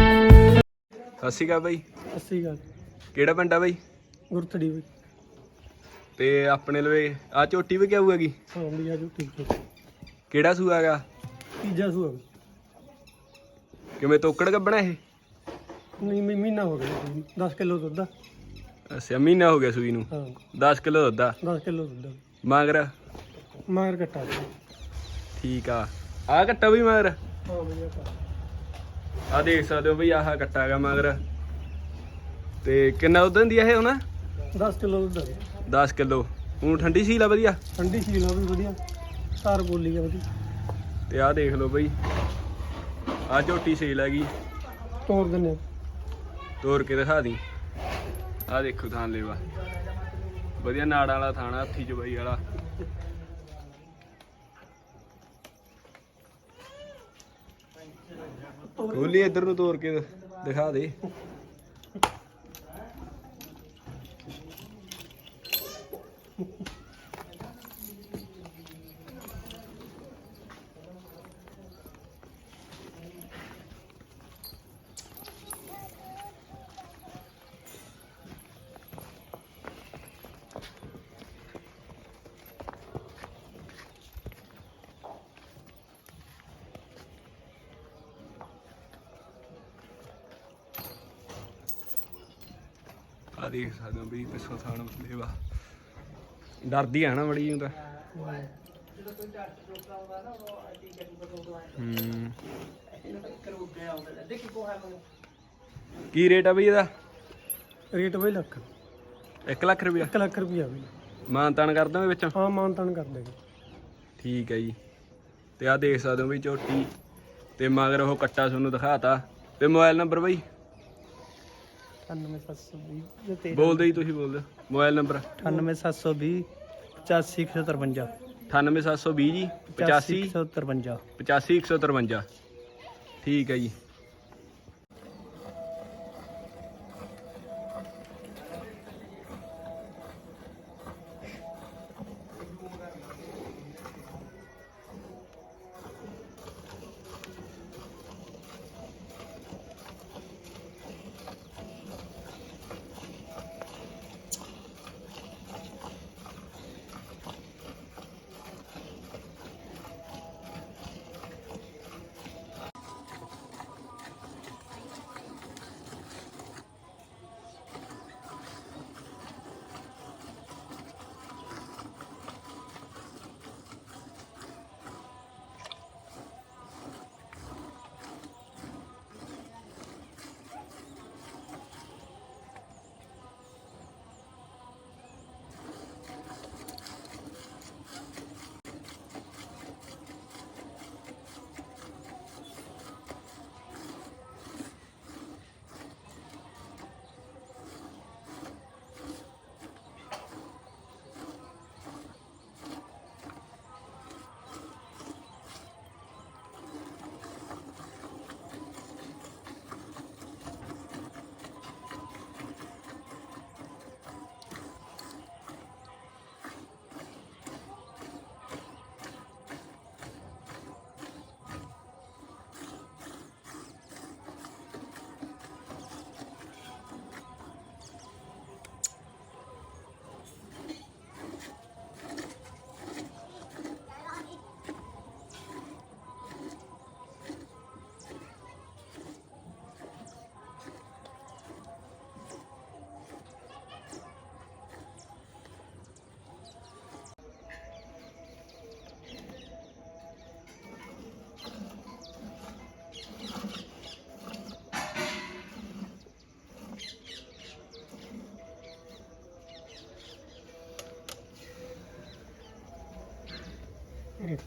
ਸਤਿ ਸ਼੍ਰੀ ਅਕਾਲ ਬਾਈ। ਅੱਸੀ ਗੱਲ ਕਿਹੜਾ ਪਿੰਡ ਆ ਬਾਈ? ਗੁਰਥੜੀ ਵੀ ਤੇ ਆਪਣੇ ਲਵੇ ਆ ਝੋਟੀ ਵੀ ਕਿਉਂ ਹੈਗੀ ਆਉਂਦੀ ਆ ਜੋ ਠੀਕ ਠੀਕ ਕਿਹੜਾ ਸੂਆ ਹੈਗਾ? ਤੀਜਾ ਸੂਆ ਕਿਵੇਂ ਤੋਕੜ ਗੱਬਣਾ ਇਹ? ਨਹੀਂ ਮੈਂ ਮਹੀਨਾ ਹੋ ਗਿਆ 10 ਕਿਲੋ ਦੁੱਧ ਆ। ਅੱਛਾ ਮਹੀਨਾ ਹੋ ਗਿਆ ਸੂਈ ਨੂੰ? ਹਾਂ। 10 ਕਿਲੋ ਦੁੱਧ ਆ? 10 ਕਿਲੋ ਦੁੱਧ ਆ। ਮਗਰ ਮਗਰ ਕੱਟਾ ਠੀਕ ਆ। ਆ ਕੱਟਾ ਵੀ ਮਗਰ ਹਾਂ ਵਧੀਆ ਪਾ ਆ ਦੇਖ ਸਕਦੇ ਹੋ ਬਈ ਆਹ ਕੱਟਾ ਹੈਗਾ ਮਗਰ। ਤੇ ਕਿੰਨਾ ਦੁੱਧ ਦਿੰਦੀ ਆ ਇਹ ਹੁਣ? 10 ਕਿਲੋ ਦੁੱਧ ਆ। 10 ਕਿਲੋ। ਹੁਣ ਠੰਡੀ ਸੀਲ ਆ ਵਧੀਆ? ਠੰਡੀ ਸੀਲ ਆ ਵੀ ਵਧੀਆ। ਸਾਰ ਬੋਲੀ ਆ ਵਧੀਆ ਤੇ ਆਹ ਦੇਖ ਲਓ ਬਈ। ਆ ਝੋਟੀ ਸੇਲ ਹੈਗੀ। ਤੋੜ ਦਿੰਨੇ। ਤੋੜ ਕੇ ਦਿਖਾ ਦੀ। ਆਹ ਦੇਖੋ ਥਾਂ ਲੈਵਾ। ਵਧੀਆ ਨਾੜਾਂ ਵਾਲਾ ਥਾਣਾ ਹੱਥੀ ਚਬਾਈ ਵਾਲਾ। ਖੋਲੀ ਇੱਧਰ ਨੂੰ ਤੋੜ ਕੇ ਦਿਖਾ ਦੇ। ਆ ਦੇਖ ਸਕਦੇ ਹੋ ਬਈ ਪਿੱਛੋਂ ਥਾਣ ਲੈਵਾ ਡਰਦੀ ਆ ਨਾ ਬੜੀ ਹੁੰਦਾ ਹੂੰ। ਕੀ ਰੇਟ ਆ ਬਈ ਇਹਦਾ? ਰੇਟ ਬਈ ਲੱਖ। 1 ਲੱਖ ਰੁਪਇਆ? 1 ਲੱਖ ਰੁਪਿਆ ਬਈ। ਮਾਨ ਤਾਨ ਕਰ ਦੋਗੇ ਵਿੱਚੋਂ? ਹਾਂ ਮਾਨ ਤਾਨ ਕਰ ਦੇਗੇ। ਠੀਕ ਹੈ ਜੀ। ਤੇ ਆ ਦੇਖ ਸਕਦੇ ਹੋ ਬਈ ਝੋਟੀ। ਤੇ ਮਗਰ ਉਹ ਕੱਟਾ ਤੁਹਾਨੂੰ ਦਿਖਾਤਾ। ਤੇ ਮੋਬਾਈਲ ਨੰਬਰ ਬਈ? 98720 ਤੇ ਬੋਲਦੇ ਜੀ ਤੁਸੀਂ ਬੋਲਦੇ ਮੋਬਾਈਲ ਨੰਬਰ? 98720 85153 98720 ਜੀ 85 85153 85153 ਠੀਕ ਹੈ ਜੀ। ਰੇਟ